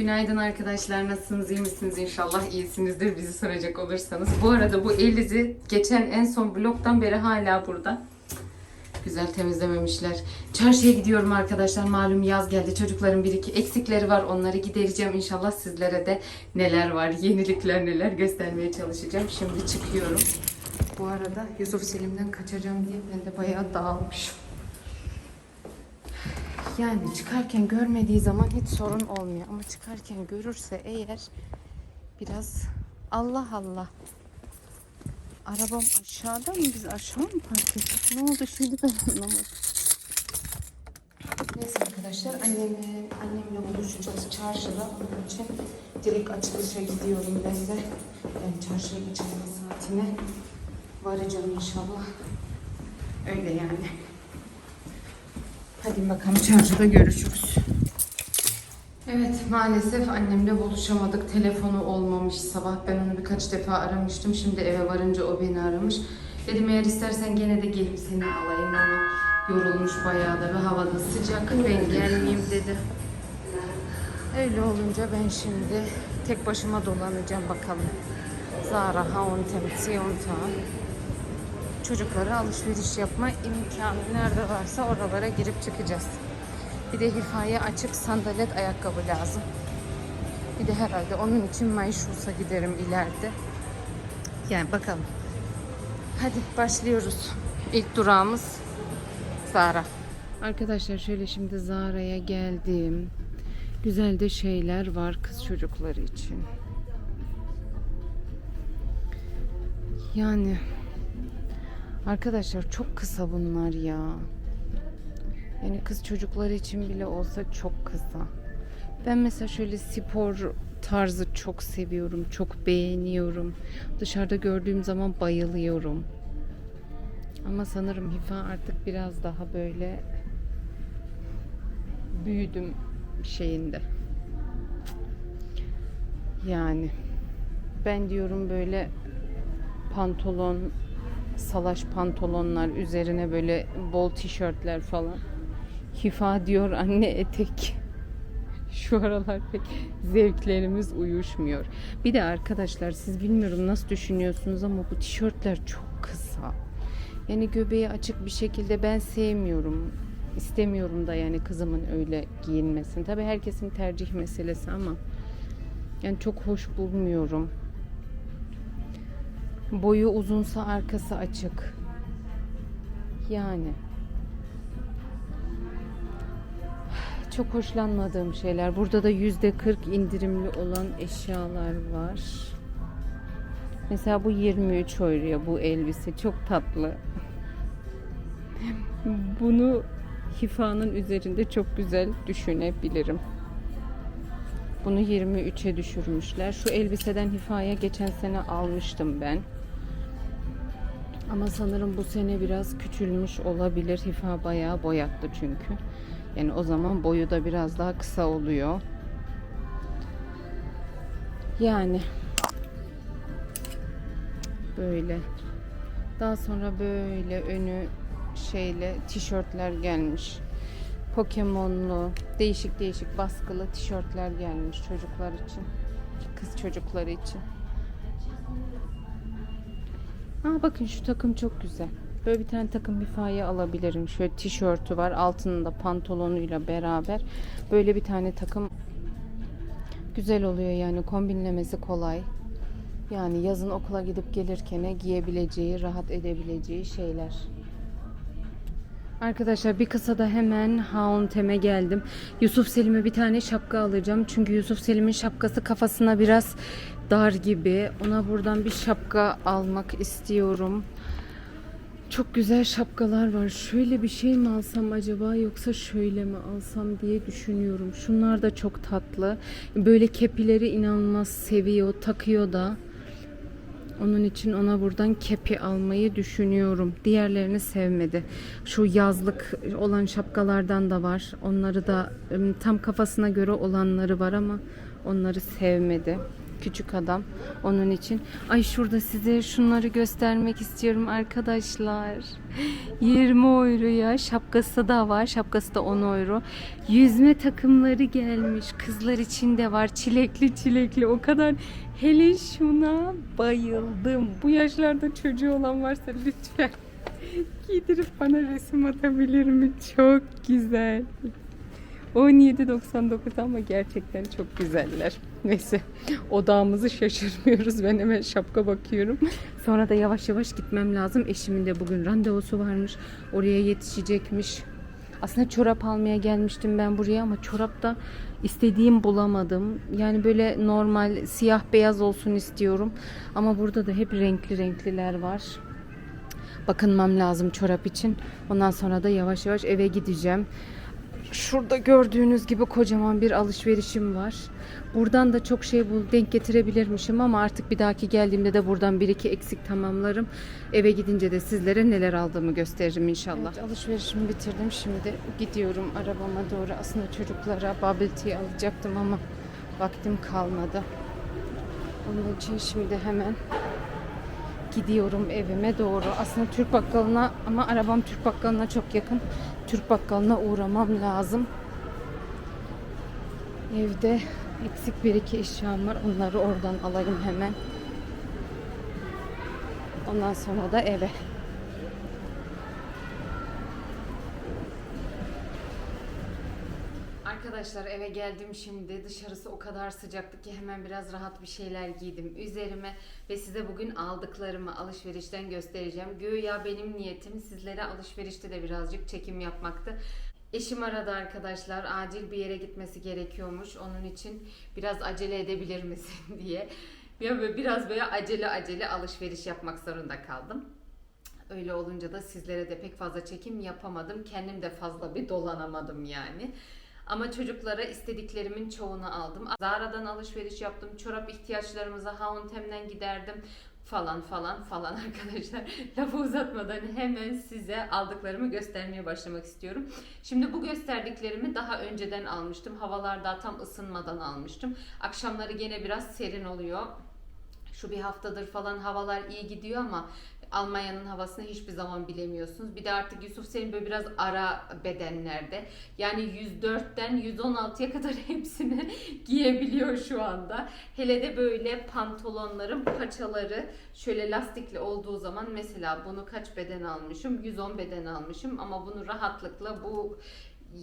Günaydın arkadaşlar. Nasılsınız? iyi misiniz? İnşallah iyisinizdir bizi soracak olursanız. Bu arada bu Eliz'i geçen en son bloktan beri hala burada. Güzel temizlememişler. Çarşıya gidiyorum arkadaşlar. Malum yaz geldi. Çocukların bir iki eksikleri var. Onları gidereceğim. İnşallah sizlere de neler var, yenilikler neler göstermeye çalışacağım. Şimdi çıkıyorum. Bu arada Yusuf Selim'den kaçacağım diye ben de bayağı dağılmışım. Yani çıkarken görmediği zaman hiç sorun olmuyor. Ama çıkarken görürse eğer biraz Allah Allah. Arabam aşağıda mı? Biz aşağı mı park ettik? Ne oldu şimdi ben anlamadım. Neyse arkadaşlar annemle, annemle buluşacağız çarşıda. Onun için direkt açılışa gidiyorum ben de. Yani çarşıya geçen saatine varacağım inşallah. Öyle yani. Hadi bakalım çarşıda görüşürüz. Evet maalesef annemle buluşamadık. Telefonu olmamış sabah. Ben onu birkaç defa aramıştım. Şimdi eve varınca o beni aramış. Dedim eğer istersen gene de gelip seni alayım ama yorulmuş bayağı da ve havada sıcak. Ben gelmeyeyim dedi. Öyle olunca ben şimdi tek başıma dolanacağım bakalım. Zara, H&M, Sionta. Çocuklara alışveriş yapma imkanı nerede varsa oralara girip çıkacağız. Bir de hifaya açık sandalet ayakkabı lazım. Bir de herhalde onun için Mayşus'a giderim ileride. Yani bakalım. Hadi başlıyoruz. İlk durağımız Zara. Arkadaşlar şöyle şimdi Zara'ya geldim. Güzel de şeyler var kız çocukları için. Yani arkadaşlar çok kısa bunlar ya. Yani kız çocukları için bile olsa çok kısa. Ben mesela şöyle spor tarzı çok seviyorum, çok beğeniyorum. Dışarıda gördüğüm zaman bayılıyorum. Ama sanırım Hifa artık biraz daha böyle büyüdüm şeyinde. Yani ben diyorum böyle pantolon, salaş pantolonlar üzerine böyle bol tişörtler falan. Hifa diyor anne etek. Şu aralar pek zevklerimiz uyuşmuyor. Bir de arkadaşlar siz bilmiyorum nasıl düşünüyorsunuz ama bu tişörtler çok kısa. Yani göbeği açık bir şekilde ben sevmiyorum. İstemiyorum da yani kızımın öyle giyinmesini. Tabii herkesin tercih meselesi ama yani çok hoş bulmuyorum. Boyu uzunsa arkası açık. Yani çok hoşlanmadığım şeyler. Burada da yüzde 40 indirimli olan eşyalar var. Mesela bu 23 euroya bu elbise çok tatlı. Bunu Hifa'nın üzerinde çok güzel düşünebilirim. Bunu 23'e düşürmüşler. Şu elbiseden Hifa'ya geçen sene almıştım ben. Ama sanırım bu sene biraz küçülmüş olabilir. Hifa bayağı boyattı çünkü. Yani o zaman boyu da biraz daha kısa oluyor. Yani böyle. Daha sonra böyle önü şeyle tişörtler gelmiş. Pokemonlu, değişik değişik baskılı tişörtler gelmiş çocuklar için. Kız çocukları için. Aa bakın şu takım çok güzel. Böyle bir tane takım hifaya alabilirim. Şöyle tişörtü var. Altında pantolonuyla beraber. Böyle bir tane takım güzel oluyor yani kombinlemesi kolay. Yani yazın okula gidip gelirken giyebileceği, rahat edebileceği şeyler. Arkadaşlar bir kısa da hemen Hauntem'e geldim. Yusuf Selim'e bir tane şapka alacağım. Çünkü Yusuf Selim'in şapkası kafasına biraz dar gibi. Ona buradan bir şapka almak istiyorum. Çok güzel şapkalar var. Şöyle bir şey mi alsam acaba yoksa şöyle mi alsam diye düşünüyorum. Şunlar da çok tatlı. Böyle kepileri inanılmaz seviyor, takıyor da. Onun için ona buradan kepi almayı düşünüyorum. Diğerlerini sevmedi. Şu yazlık olan şapkalardan da var. Onları da tam kafasına göre olanları var ama onları sevmedi. Küçük adam. Onun için. Ay şurada size şunları göstermek istiyorum arkadaşlar. 20 euro ya. Şapkası da var. Şapkası da 10 euro. Yüzme takımları gelmiş. Kızlar için de var. Çilekli çilekli. O kadar hele şuna bayıldım. Bu yaşlarda çocuğu olan varsa lütfen giydirip bana resim atabilir mi? Çok güzel. 17.99 ama gerçekten çok güzeller. Neyse odağımızı şaşırmıyoruz. Ben hemen şapka bakıyorum. Sonra da yavaş yavaş gitmem lazım. Eşimin de bugün randevusu varmış. Oraya yetişecekmiş. Aslında çorap almaya gelmiştim ben buraya ama çorap da istediğim bulamadım. Yani böyle normal siyah beyaz olsun istiyorum. Ama burada da hep renkli renkliler var bakınmam lazım çorap için. Ondan sonra da yavaş yavaş eve gideceğim. Şurada gördüğünüz gibi kocaman bir alışverişim var. Buradan da çok şey bul denk getirebilirmişim ama artık bir dahaki geldiğimde de buradan bir iki eksik tamamlarım. Eve gidince de sizlere neler aldığımı gösteririm inşallah. Evet, alışverişimi bitirdim. Şimdi gidiyorum arabama doğru. Aslında çocuklara bubble tea alacaktım ama vaktim kalmadı. Onun için şimdi hemen gidiyorum evime doğru. Aslında Türk bakkalına ama arabam Türk bakkalına çok yakın. Türk bakkalına uğramam lazım. Evde eksik bir iki eşyam var. Onları oradan alayım hemen. Ondan sonra da eve. Arkadaşlar eve geldim şimdi. Dışarısı o kadar sıcaktı ki hemen biraz rahat bir şeyler giydim üzerime ve size bugün aldıklarımı alışverişten göstereceğim. Güya benim niyetim sizlere alışverişte de birazcık çekim yapmaktı. Eşim aradı arkadaşlar. Acil bir yere gitmesi gerekiyormuş. Onun için biraz acele edebilir misin diye. Ya böyle biraz böyle acele acele alışveriş yapmak zorunda kaldım. Öyle olunca da sizlere de pek fazla çekim yapamadım. Kendim de fazla bir dolanamadım yani. Ama çocuklara istediklerimin çoğunu aldım. Zara'dan alışveriş yaptım. Çorap ihtiyaçlarımıza H&M'den giderdim falan falan falan arkadaşlar. Lafı uzatmadan hemen size aldıklarımı göstermeye başlamak istiyorum. Şimdi bu gösterdiklerimi daha önceden almıştım. Havalar daha tam ısınmadan almıştım. Akşamları gene biraz serin oluyor. Şu bir haftadır falan havalar iyi gidiyor ama Almanya'nın havasını hiçbir zaman bilemiyorsunuz. Bir de artık Yusuf Selim böyle biraz ara bedenlerde. Yani 104'ten 116'ya kadar hepsini giyebiliyor şu anda. Hele de böyle pantolonların paçaları şöyle lastikli olduğu zaman mesela bunu kaç beden almışım? 110 beden almışım ama bunu rahatlıkla bu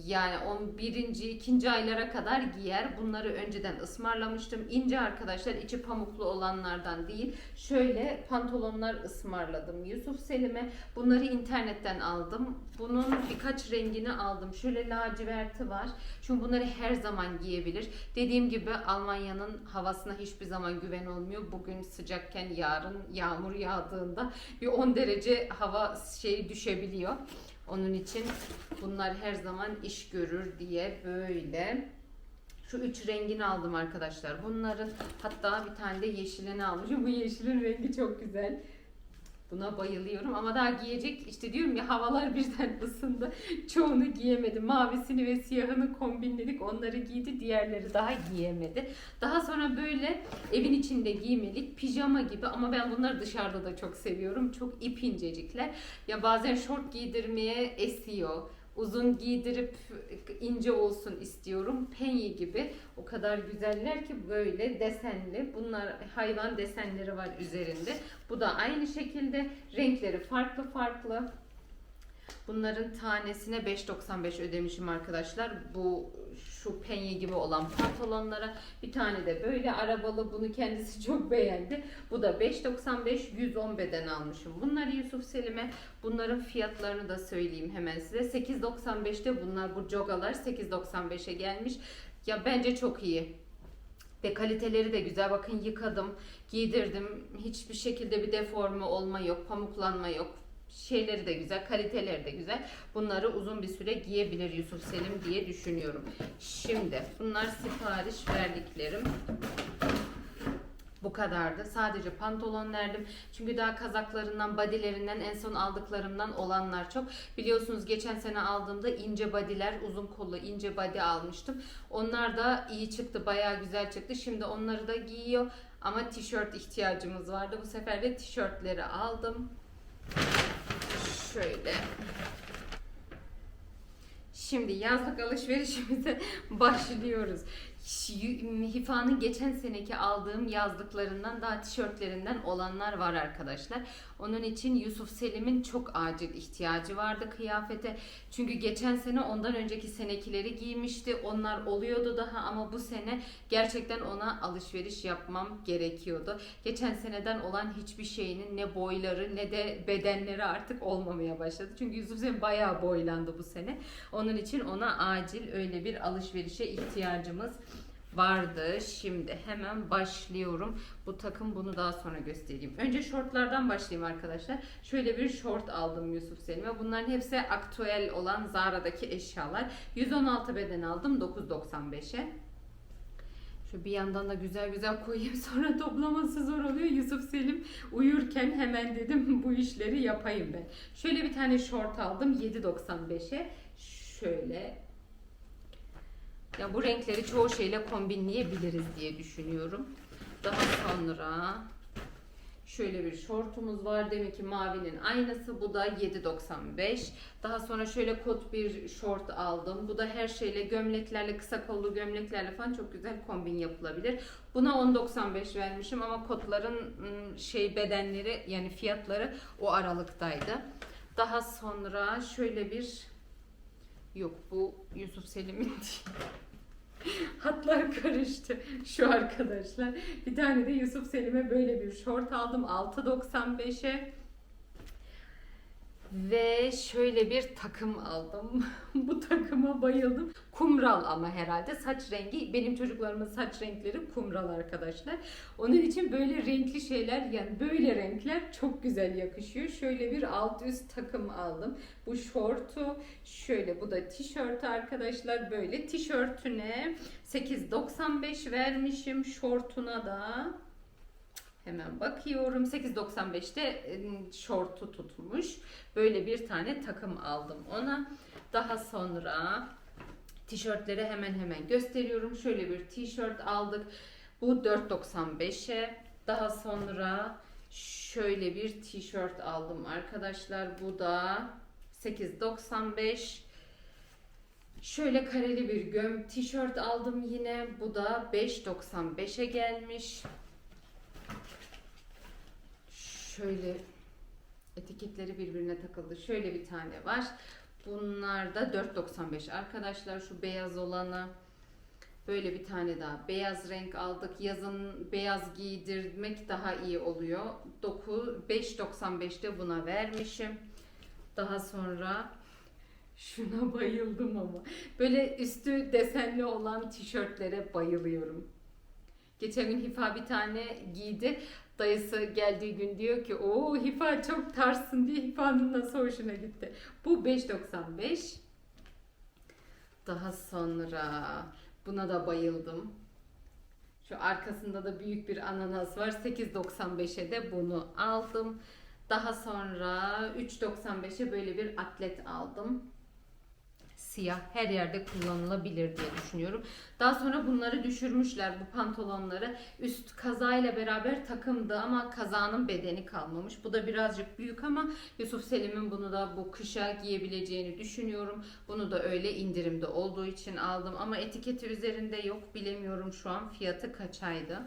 yani 11. ikinci aylara kadar giyer. Bunları önceden ısmarlamıştım. İnce arkadaşlar içi pamuklu olanlardan değil. Şöyle pantolonlar ısmarladım Yusuf Selim'e. Bunları internetten aldım. Bunun birkaç rengini aldım. Şöyle laciverti var. Çünkü bunları her zaman giyebilir. Dediğim gibi Almanya'nın havasına hiçbir zaman güven olmuyor. Bugün sıcakken yarın yağmur yağdığında bir 10 derece hava şeyi düşebiliyor. Onun için bunlar her zaman iş görür diye böyle şu üç rengini aldım arkadaşlar. Bunların hatta bir tane de yeşilini almışım. Bu yeşilin rengi çok güzel. Buna bayılıyorum ama daha giyecek işte diyorum ya havalar birden ısındı. Çoğunu giyemedi. Mavisini ve siyahını kombinledik. Onları giydi. Diğerleri daha giyemedi. Daha sonra böyle evin içinde giymelik pijama gibi ama ben bunları dışarıda da çok seviyorum. Çok ip incecikler. Ya bazen şort giydirmeye esiyor uzun giydirip ince olsun istiyorum. Penye gibi. O kadar güzeller ki böyle desenli. Bunlar hayvan desenleri var üzerinde. Bu da aynı şekilde renkleri farklı farklı. Bunların tanesine 5.95 ödemişim arkadaşlar. Bu şu penye gibi olan pantolonlara bir tane de böyle arabalı bunu kendisi çok beğendi. Bu da 5.95 110 beden almışım. Bunları Yusuf Selim'e bunların fiyatlarını da söyleyeyim hemen size. 8.95'te bunlar bu jogalar 8.95'e gelmiş. Ya bence çok iyi. Ve kaliteleri de güzel. Bakın yıkadım, giydirdim. Hiçbir şekilde bir deforme olma yok, pamuklanma yok şeyleri de güzel, kaliteleri de güzel. Bunları uzun bir süre giyebilir Yusuf Selim diye düşünüyorum. Şimdi bunlar sipariş verdiklerim. Bu kadardı. Sadece pantolon verdim. Çünkü daha kazaklarından, badilerinden, en son aldıklarımdan olanlar çok. Biliyorsunuz geçen sene aldığımda ince badiler, uzun kollu ince badi almıştım. Onlar da iyi çıktı, bayağı güzel çıktı. Şimdi onları da giyiyor. Ama tişört ihtiyacımız vardı. Bu sefer de tişörtleri aldım. Şöyle. Şimdi yazlık alışverişimize başlıyoruz. Hifa'nın geçen seneki aldığım yazlıklarından daha tişörtlerinden olanlar var arkadaşlar. Onun için Yusuf Selim'in çok acil ihtiyacı vardı kıyafete. Çünkü geçen sene ondan önceki senekileri giymişti. Onlar oluyordu daha ama bu sene gerçekten ona alışveriş yapmam gerekiyordu. Geçen seneden olan hiçbir şeyinin ne boyları ne de bedenleri artık olmamaya başladı. Çünkü Yusuf Selim bayağı boylandı bu sene. Onun için ona acil öyle bir alışverişe ihtiyacımız vardı. Şimdi hemen başlıyorum. Bu takım bunu daha sonra göstereyim. Önce şortlardan başlayayım arkadaşlar. Şöyle bir şort aldım Yusuf Selim'e. Bunların hepsi aktüel olan Zara'daki eşyalar. 116 beden aldım 9.95'e. Şu bir yandan da güzel güzel koyayım sonra toplaması zor oluyor. Yusuf Selim uyurken hemen dedim bu işleri yapayım ben. Şöyle bir tane şort aldım 7.95'e. Şöyle ya bu renkleri çoğu şeyle kombinleyebiliriz diye düşünüyorum. Daha sonra şöyle bir şortumuz var. Demek ki mavinin aynısı. Bu da 7.95. Daha sonra şöyle kot bir şort aldım. Bu da her şeyle gömleklerle, kısa kollu gömleklerle falan çok güzel kombin yapılabilir. Buna 10.95 vermişim ama kotların ım, şey bedenleri yani fiyatları o aralıktaydı. Daha sonra şöyle bir yok bu Yusuf Selim'in. Hatlar karıştı şu arkadaşlar. Bir tane de Yusuf Selim'e böyle bir şort aldım 6.95'e. Ve şöyle bir takım aldım. Bu takıma bayıldım. Kumral ama herhalde saç rengi. Benim çocuklarımın saç renkleri kumral arkadaşlar. Onun için böyle renkli şeyler yani böyle renkler çok güzel yakışıyor. Şöyle bir alt üst takım aldım. Bu şortu şöyle bu da tişört arkadaşlar. Böyle tişörtüne 8.95 vermişim. Şortuna da Hemen bakıyorum. 8.95'te e, şortu tutmuş. Böyle bir tane takım aldım ona. Daha sonra tişörtleri hemen hemen gösteriyorum. Şöyle bir tişört aldık. Bu 4.95'e. Daha sonra şöyle bir tişört aldım arkadaşlar. Bu da 8.95. Şöyle kareli bir göm tişört aldım yine. Bu da 5.95'e gelmiş. Şöyle etiketleri birbirine takıldı. Şöyle bir tane var. Bunlar da 4.95 arkadaşlar. Şu beyaz olanı. Böyle bir tane daha beyaz renk aldık. Yazın beyaz giydirmek daha iyi oluyor. 5.95'te buna vermişim. Daha sonra şuna bayıldım ama. Böyle üstü desenli olan tişörtlere bayılıyorum. Geçen gün Hifa bir tane giydi. Dayısı geldiği gün diyor ki o Hifa çok tarsın diye Hifa'nın nasıl hoşuna gitti. Bu 5.95. Daha sonra buna da bayıldım. Şu arkasında da büyük bir ananas var. 8.95'e de bunu aldım. Daha sonra 3.95'e böyle bir atlet aldım siyah her yerde kullanılabilir diye düşünüyorum. Daha sonra bunları düşürmüşler bu pantolonları. Üst kazayla beraber takımdı ama kazanın bedeni kalmamış. Bu da birazcık büyük ama Yusuf Selim'in bunu da bu kışa giyebileceğini düşünüyorum. Bunu da öyle indirimde olduğu için aldım ama etiketi üzerinde yok bilemiyorum şu an fiyatı kaçaydı.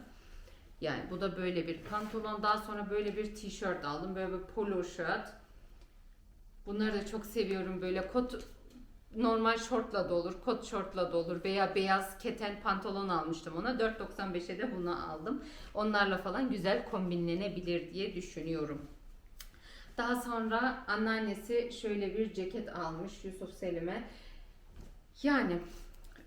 Yani bu da böyle bir pantolon. Daha sonra böyle bir tişört aldım. Böyle bir polo shirt. Bunları da çok seviyorum. Böyle kot normal şortla da olur, kot şortla da olur veya beyaz keten pantolon almıştım ona. 4.95'e de bunu aldım. Onlarla falan güzel kombinlenebilir diye düşünüyorum. Daha sonra anneannesi şöyle bir ceket almış Yusuf Selim'e. Yani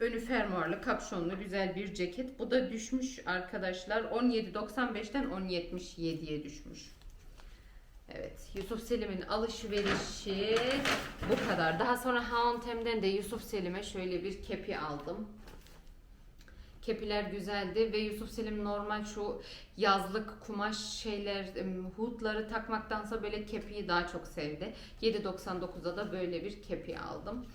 önü fermuarlı, kapşonlu güzel bir ceket. Bu da düşmüş arkadaşlar. 17.95'ten 10.77'ye düşmüş. Evet, Yusuf Selim'in alışverişi bu kadar. Daha sonra H&M'den de Yusuf Selim'e şöyle bir kepi aldım. Kepiler güzeldi ve Yusuf Selim normal şu yazlık kumaş şeyler, em, hutları takmaktansa böyle kepiyi daha çok sevdi. 7.99'da da böyle bir kepi aldım.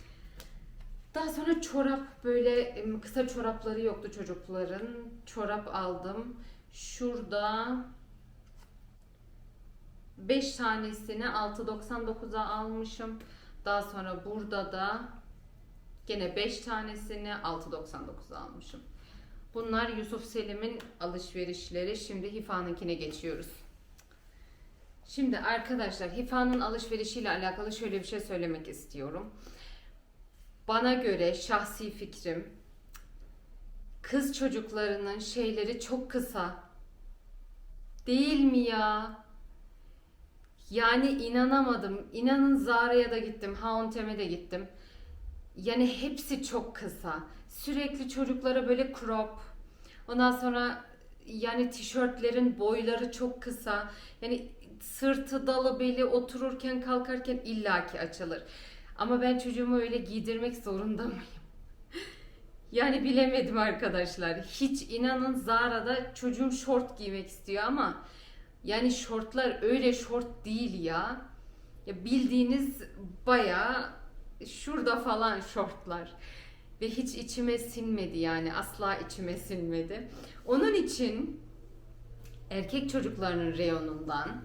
Daha sonra çorap böyle kısa çorapları yoktu çocukların. Çorap aldım. Şurada 5 tanesini 6.99'a almışım. Daha sonra burada da gene 5 tanesini 6.99'a almışım. Bunlar Yusuf Selim'in alışverişleri. Şimdi Hifa'nınkine geçiyoruz. Şimdi arkadaşlar Hifa'nın alışverişiyle alakalı şöyle bir şey söylemek istiyorum. Bana göre şahsi fikrim kız çocuklarının şeyleri çok kısa. Değil mi ya? Yani inanamadım. İnanın Zara'ya da gittim, H&M'e de gittim. Yani hepsi çok kısa. Sürekli çocuklara böyle crop. Ondan sonra yani tişörtlerin boyları çok kısa. Yani sırtı dalı beli otururken kalkarken illaki açılır. Ama ben çocuğumu öyle giydirmek zorunda mıyım? Yani bilemedim arkadaşlar. Hiç inanın Zara'da çocuğum şort giymek istiyor ama yani şortlar öyle şort değil ya. Ya bildiğiniz bayağı şurada falan şortlar. Ve hiç içime sinmedi yani asla içime sinmedi. Onun için erkek çocuklarının reyonundan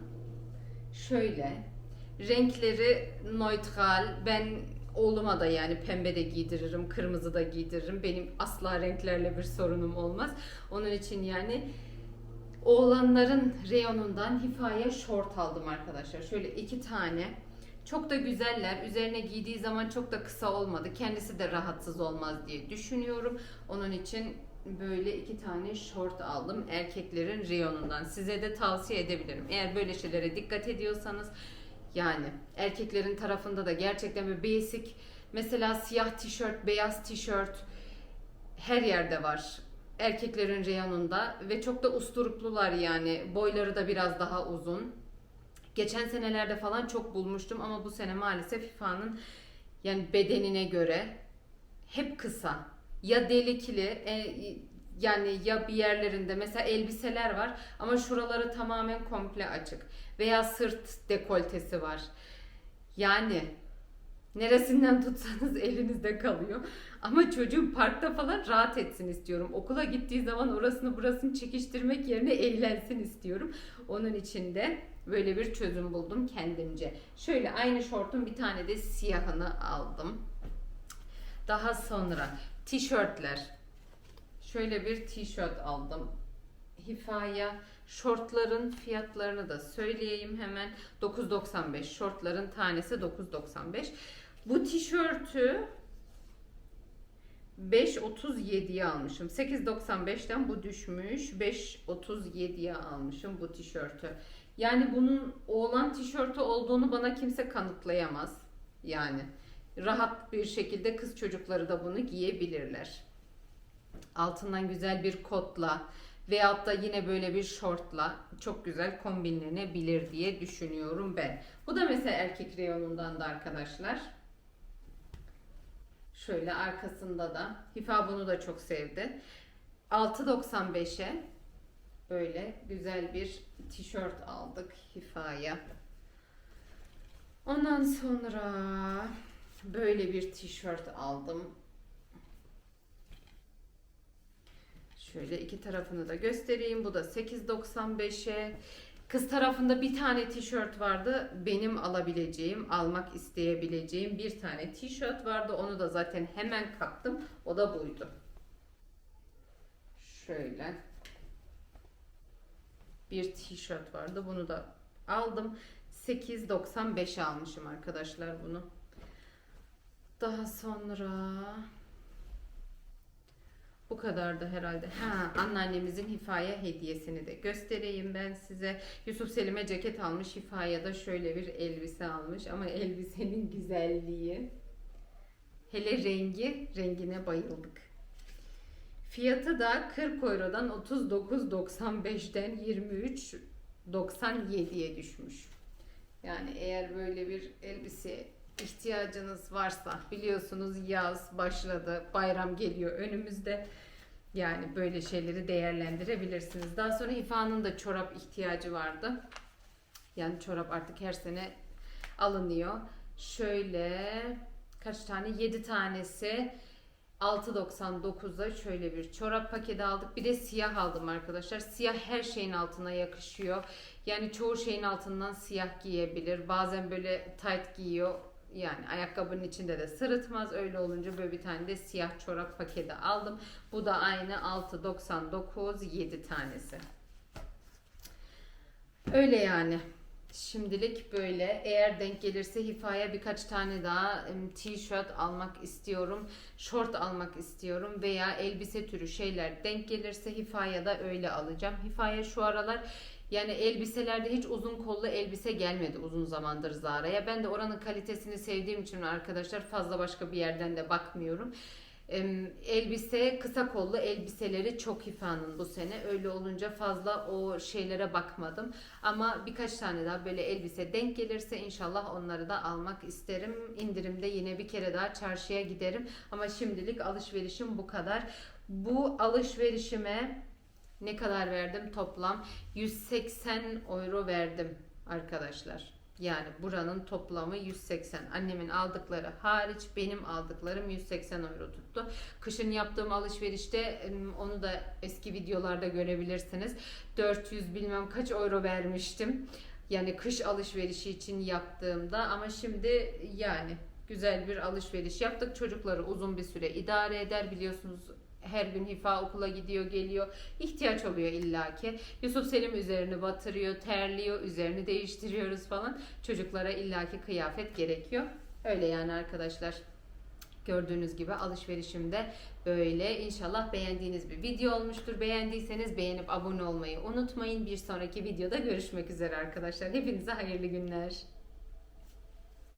şöyle renkleri neutral. Ben oğluma da yani pembe de giydiririm, kırmızı da giydiririm. Benim asla renklerle bir sorunum olmaz. Onun için yani oğlanların reyonundan Hifa'ya şort aldım arkadaşlar. Şöyle iki tane. Çok da güzeller. Üzerine giydiği zaman çok da kısa olmadı. Kendisi de rahatsız olmaz diye düşünüyorum. Onun için böyle iki tane şort aldım. Erkeklerin reyonundan. Size de tavsiye edebilirim. Eğer böyle şeylere dikkat ediyorsanız yani erkeklerin tarafında da gerçekten bir basic mesela siyah tişört, beyaz tişört her yerde var. Erkeklerin reyonunda ve çok da usturuplular yani. Boyları da biraz daha uzun. Geçen senelerde falan çok bulmuştum ama bu sene maalesef FIFA'nın yani bedenine göre hep kısa. Ya delikli e, yani ya bir yerlerinde mesela elbiseler var ama şuraları tamamen komple açık veya sırt dekoltesi var. Yani neresinden tutsanız elinizde kalıyor. Ama çocuğum parkta falan rahat etsin istiyorum. Okula gittiği zaman orasını burasını çekiştirmek yerine eğlensin istiyorum. Onun için de böyle bir çözüm buldum kendimce. Şöyle aynı şortun bir tane de siyahını aldım. Daha sonra tişörtler. Şöyle bir tişört aldım. Hifaya şortların fiyatlarını da söyleyeyim hemen. 9.95 şortların tanesi 9.95. Bu tişörtü 5.37'ye almışım. 8.95'ten bu düşmüş. 5.37'ye almışım bu tişörtü. Yani bunun oğlan tişörtü olduğunu bana kimse kanıtlayamaz. Yani rahat bir şekilde kız çocukları da bunu giyebilirler. Altından güzel bir kotla veyahut da yine böyle bir şortla çok güzel kombinlenebilir diye düşünüyorum ben. Bu da mesela erkek reyonundan da arkadaşlar. Şöyle arkasında da Hifa bunu da çok sevdi. 6.95'e böyle güzel bir tişört aldık Hifa'ya. Ondan sonra böyle bir tişört aldım. Şöyle iki tarafını da göstereyim. Bu da 8.95'e. Kız tarafında bir tane tişört vardı. Benim alabileceğim, almak isteyebileceğim bir tane tişört vardı. Onu da zaten hemen kaptım. O da buydu. Şöyle. Bir tişört vardı. Bunu da aldım. 8.95 almışım arkadaşlar bunu. Daha sonra bu kadardı herhalde. Ha, anneannemizin Hifaya hediyesini de göstereyim ben size. Yusuf Selim'e ceket almış. Hifaya da şöyle bir elbise almış. Ama elbisenin güzelliği. Hele rengi, rengine bayıldık. Fiyatı da 40 Euro'dan 39.95'ten 23.97'ye düşmüş. Yani eğer böyle bir elbise ihtiyacınız varsa biliyorsunuz yaz başladı, bayram geliyor önümüzde. Yani böyle şeyleri değerlendirebilirsiniz. Daha sonra İfa'nın da çorap ihtiyacı vardı. Yani çorap artık her sene alınıyor. Şöyle kaç tane? 7 tanesi 6.99'da şöyle bir çorap paketi aldık. Bir de siyah aldım arkadaşlar. Siyah her şeyin altına yakışıyor. Yani çoğu şeyin altından siyah giyebilir. Bazen böyle tight giyiyor. Yani ayakkabının içinde de sırıtmaz. Öyle olunca böyle bir tane de siyah çorap paketi aldım. Bu da aynı 6.99 7 tanesi. Öyle yani. Şimdilik böyle. Eğer denk gelirse Hifa'ya birkaç tane daha t-shirt almak istiyorum. Short almak istiyorum veya elbise türü şeyler denk gelirse Hifa'ya da öyle alacağım. Hifa'ya şu aralar yani elbiselerde hiç uzun kollu elbise gelmedi uzun zamandır Zara'ya. Ben de oranın kalitesini sevdiğim için arkadaşlar fazla başka bir yerden de bakmıyorum. Elbise kısa kollu elbiseleri çok Hifa'nın bu sene. Öyle olunca fazla o şeylere bakmadım. Ama birkaç tane daha böyle elbise denk gelirse inşallah onları da almak isterim. İndirimde yine bir kere daha çarşıya giderim. Ama şimdilik alışverişim bu kadar. Bu alışverişime ne kadar verdim toplam? 180 euro verdim arkadaşlar. Yani buranın toplamı 180. Annemin aldıkları hariç benim aldıklarım 180 euro tuttu. Kışın yaptığım alışverişte onu da eski videolarda görebilirsiniz. 400 bilmem kaç euro vermiştim. Yani kış alışverişi için yaptığımda ama şimdi yani güzel bir alışveriş yaptık. Çocukları uzun bir süre idare eder biliyorsunuz her gün Hifa okula gidiyor geliyor. İhtiyaç oluyor illaki. Yusuf Selim üzerini batırıyor, terliyor, üzerini değiştiriyoruz falan. Çocuklara illaki kıyafet gerekiyor. Öyle yani arkadaşlar. Gördüğünüz gibi alışverişimde böyle. İnşallah beğendiğiniz bir video olmuştur. Beğendiyseniz beğenip abone olmayı unutmayın. Bir sonraki videoda görüşmek üzere arkadaşlar. Hepinize hayırlı günler.